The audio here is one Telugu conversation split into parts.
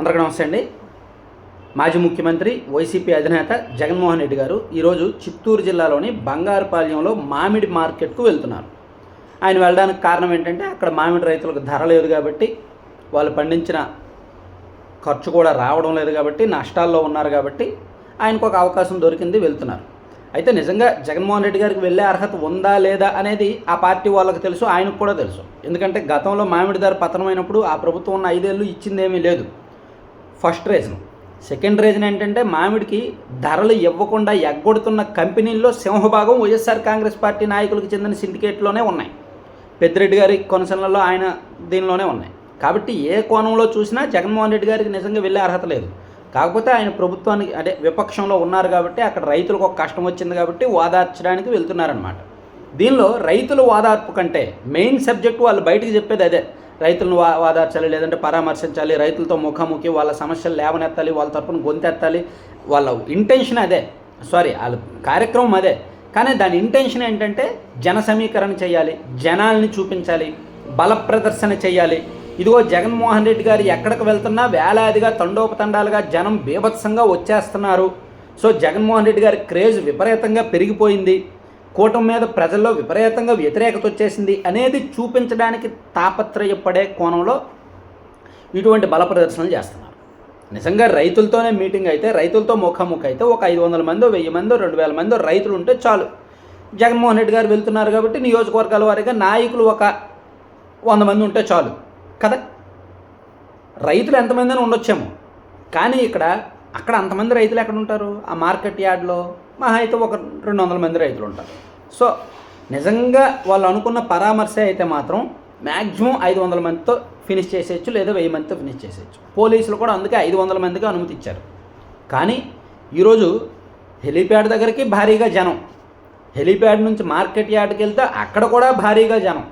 అందరికీ నమస్తే అండి. మాజీ ముఖ్యమంత్రి వైసీపీ అధినేత జగన్మోహన్ రెడ్డి గారు ఈరోజు చిత్తూరు జిల్లాలోని బంగారుపాళ్యంలో మామిడి మార్కెట్కు వెళ్తున్నారు. ఆయన వెళ్ళడానికి కారణం ఏంటంటే అక్కడ మామిడి రైతులకు ధర లేదు కాబట్టి వాళ్ళు పండించిన ఖర్చు కూడా రావడం లేదు కాబట్టి నష్టాల్లో ఉన్నారు కాబట్టి ఆయనకు ఒక అవకాశం దొరికింది వెళ్తున్నారు. అయితే నిజంగా జగన్మోహన్ రెడ్డి గారికి వెళ్ళే అర్హత ఉందా లేదా అనేది ఆ పార్టీ వాళ్ళకి తెలుసు ఆయనకు కూడా తెలుసు. ఎందుకంటే గతంలో మామిడి ధర పతనమైనప్పుడు ఆ ప్రభుత్వం ఉన్న ఐదేళ్ళు ఇచ్చిందేమీ లేదు. First reason. సెకండ్ రీజన్ ఏంటంటే మామిడికి ధరలు ఇవ్వకుండా ఎగ్గొడుతున్న కంపెనీల్లో సింహభాగం వైఎస్ఆర్ కాంగ్రెస్ పార్టీ నాయకులకు చెందిన సిండికేట్లోనే ఉన్నాయి. పెద్దిరెడ్డి గారి కొనసనలలో ఆయన దీనిలోనే ఉన్నాయి. కాబట్టి ఏ కోణంలో చూసినా జగన్మోహన్ రెడ్డి గారికి నిజంగా వెళ్ళే అర్హత లేదు. కాకపోతే ఆయన ప్రభుత్వానికి అదే విపక్షంలో ఉన్నారు కాబట్టి అక్కడ రైతులకు ఒక కష్టం వచ్చింది కాబట్టి ఓదార్చడానికి వెళ్తున్నారనమాట దీనిలో రైతుల ఓదార్పు కంటే మెయిన్ సబ్జెక్ట్ వాళ్ళు బయటికి చెప్పేది అదే. రైతులను వా వాదార్చాలి లేదంటే పరామర్శించాలి రైతులతో ముఖాముఖి వాళ్ళ సమస్యలు లేవనెత్తాలి వాళ్ళ తరపున గొంతెత్తాలి. వాళ్ళ ఇంటెన్షన్ అదే. సారీ వాళ్ళ కార్యక్రమం అదే. కానీ దాని ఇంటెన్షన్ ఏంటంటే జన సమీకరణ చేయాలి జనాల్ని చూపించాలి బల ప్రదర్శన చేయాలి. ఇదిగో జగన్మోహన్ రెడ్డి గారు ఎక్కడికి వెళ్తున్నా వేలాదిగా తండోపతండాలుగా జనం బీభత్సంగా వచ్చేస్తున్నారు. సో జగన్మోహన్ రెడ్డి గారి క్రేజ్ విపరీతంగా పెరిగిపోయింది. కూటమి మీద ప్రజల్లో విపరీతంగా వ్యతిరేకత వచ్చేసింది అనేది చూపించడానికి తాపత్రయపడే కోణంలో ఇటువంటి బల ప్రదర్శనలు చేస్తున్నారు. నిజంగా రైతులతోనే మీటింగ్ అయితే రైతులతో ముఖాముఖి అయితే ఒక ఐదు వందల మందో వెయ్యి మందో రెండు వేల మందో రైతులు ఉంటే చాలు. జగన్మోహన్ రెడ్డి గారు వెళ్తున్నారు కాబట్టి నియోజకవర్గాల వారీగా నాయకులు ఒక వంద మంది ఉంటే చాలు. కదా? రైతులు ఎంతమంది అని ఉండొచ్చేమో. కానీ ఇక్కడ అక్కడ అంతమంది రైతులు ఎక్కడ ఉంటారు? ఆ మార్కెట్ యార్డ్లో మహా అయితే ఒక రెండు వందల మంది రైతులు ఉంటారు సో నిజంగా వాళ్ళు అనుకున్న పరామర్శ అయితే మాత్రం మ్యాక్సిమం ఐదు వందల మందితో ఫినిష్ చేసేయచ్చు లేదా వెయ్యి మందితో ఫినిష్ చేసేయచ్చు. పోలీసులు కూడా అందుకే ఐదు వందల మందికి అనుమతి ఇచ్చారు కానీ ఈరోజు హెలీప్యాడ్ దగ్గరికి భారీగా జనం. హెలీప్యాడ్ నుంచి మార్కెట్ యార్డ్కి వెళ్తే అక్కడ కూడా భారీగా జనం.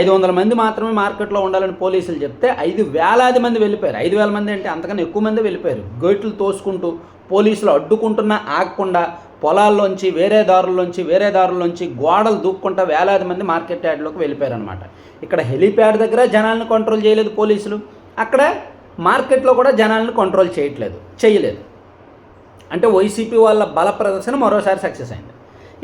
ఐదు వందల మంది మాత్రమే మార్కెట్లో ఉండాలని పోలీసులు చెప్తే ఐదు వేలాది మంది వెళ్ళిపోయారు. ఐదు వేల మంది అంటే అంతకన్నా ఎక్కువ మంది వెళ్ళిపోయారు. గేట్లు తోసుకుంటూ పోలీసులు అడ్డుకుంటున్నా ఆగకుండా పొలాల్లోంచి వేరే దారుల్లోంచి వేరే దారుల్లోంచి గోడలు దూక్కుంటా వేలాది మంది మార్కెట్ యార్డ్లోకి వెళ్ళిపోయారు అనమాట ఇక్కడ హెలీప్యాడ్ దగ్గర జనాలను కంట్రోల్ చేయలేదు పోలీసులు. అక్కడ మార్కెట్లో కూడా జనాలను కంట్రోల్ చేయట్లేదు చేయలేదు. అంటే వైసీపీ వాళ్ళ బల ప్రదర్శన మరోసారి సక్సెస్ అయింది.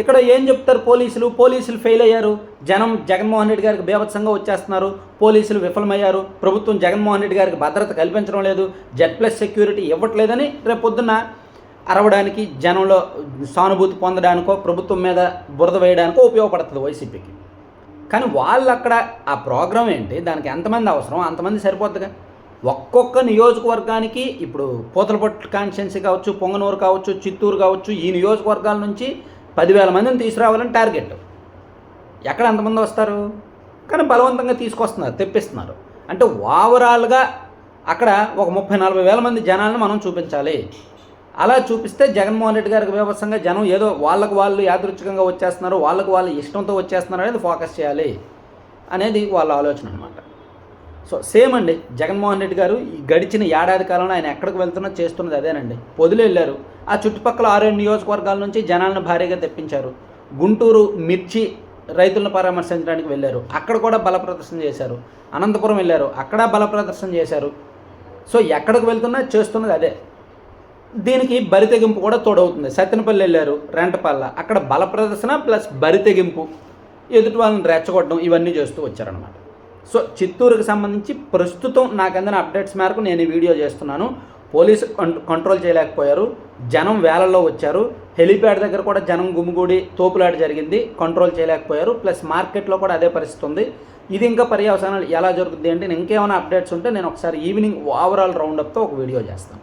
ఇక్కడ ఏం చెప్తారు పోలీసులు? పోలీసులు ఫెయిల్ అయ్యారు. జనం జగన్మోహన్ రెడ్డి గారికి బీభత్సంగా వచ్చేస్తున్నారు. పోలీసులు విఫలమయ్యారు. ప్రభుత్వం జగన్మోహన్ రెడ్డి గారికి భద్రత కల్పించడం లేదు. జెడ్ ప్లస్ సెక్యూరిటీ ఇవ్వట్లేదని రేపు పొద్దున్న అరవడానికి జనంలో సానుభూతి పొందడానికో ప్రభుత్వం మీద బురద వేయడానికో ఉపయోగపడుతుంది వైసీపీకి. కానీ వాళ్ళు అక్కడ ఆ ప్రోగ్రాం ఏంటి? దానికి ఎంతమంది అవసరం? అంతమంది సరిపోద్దిగా? ఒక్కొక్క నియోజకవర్గానికి ఇప్పుడు పూతలపట్టు కాన్స్టిట్యున్సీ కావచ్చు పొంగనూరు కావచ్చు చిత్తూరు కావచ్చు ఈ నియోజకవర్గాల నుంచి పదివేల మందిని తీసుకురావాలని టార్గెట్. ఎక్కడ ఎంతమంది వస్తారు? కానీ బలవంతంగా తీసుకొస్తున్నారు తెప్పిస్తున్నారు. అంటే ఓవరాల్గా అక్కడ ఒక ముప్పై నలభై వేల మంది జనాలను మనం చూపించాలి. అలా చూపిస్తే జగన్మోహన్ రెడ్డి గారికి వ్యవస్థంగా జనం ఏదో వాళ్ళకు వాళ్ళు యాదృచ్ఛికంగా వచ్చేస్తున్నారు వాళ్ళకు వాళ్ళు ఇష్టంతో వచ్చేస్తున్నారు అనేది ఫోకస్ చేయాలి అనేది వాళ్ళ ఆలోచన అనమాట సో సేమ్ అండి. జగన్మోహన్ రెడ్డి గారు ఈ గడిచిన ఏడాది కాలంలో ఆయన ఎక్కడికి వెళ్తున్నా చేస్తున్నది అదేనండి. పొదిలి వెళ్ళారు. ఆ చుట్టుపక్కల ఆరేడు నియోజకవర్గాల నుంచి జనాలను భారీగా తెప్పించారు. గుంటూరు మిర్చి రైతులను పరామర్శించడానికి వెళ్ళారు. అక్కడ కూడా బల ప్రదర్శన చేశారు. అనంతపురం వెళ్ళారు. అక్కడ బల ప్రదర్శన చేశారు. సో ఎక్కడికి వెళ్తున్నా చేస్తున్నది అదే. దీనికి బరి తెగింపు కూడా తోడవుతుంది. సత్యనపల్లి వెళ్ళారు రెంటపల్ల. అక్కడ బల ప్రదర్శన ప్లస్ బరితెగింపు. ఎదుటి వాళ్ళని రెచ్చగొట్టడం ఇవన్నీ చేస్తూ వచ్చారనమాట సో చిత్తూరుకి సంబంధించి ప్రస్తుతం నాకు అందిన అప్డేట్స్ మేరకు నేను ఈ వీడియో చేస్తున్నాను. పోలీసు కంట్రోల్ చేయలేకపోయారు. జనం వేలల్లో వచ్చారు. హెలిప్యాడ్ దగ్గర కూడా జనం గుమిగూడి తోపులాట జరిగింది. కంట్రోల్ చేయలేకపోయారు. ప్లస్ మార్కెట్లో కూడా అదే పరిస్థితి ఉంది. ఇది ఇంకా పర్యవసానాలు ఎలా జరుగుతుంది అంటే నేను ఇంకేమైనా అప్డేట్స్ ఉంటే నేను ఒకసారి ఈవినింగ్ ఓవరాల్ రౌండప్తో ఒక వీడియో చేస్తాను.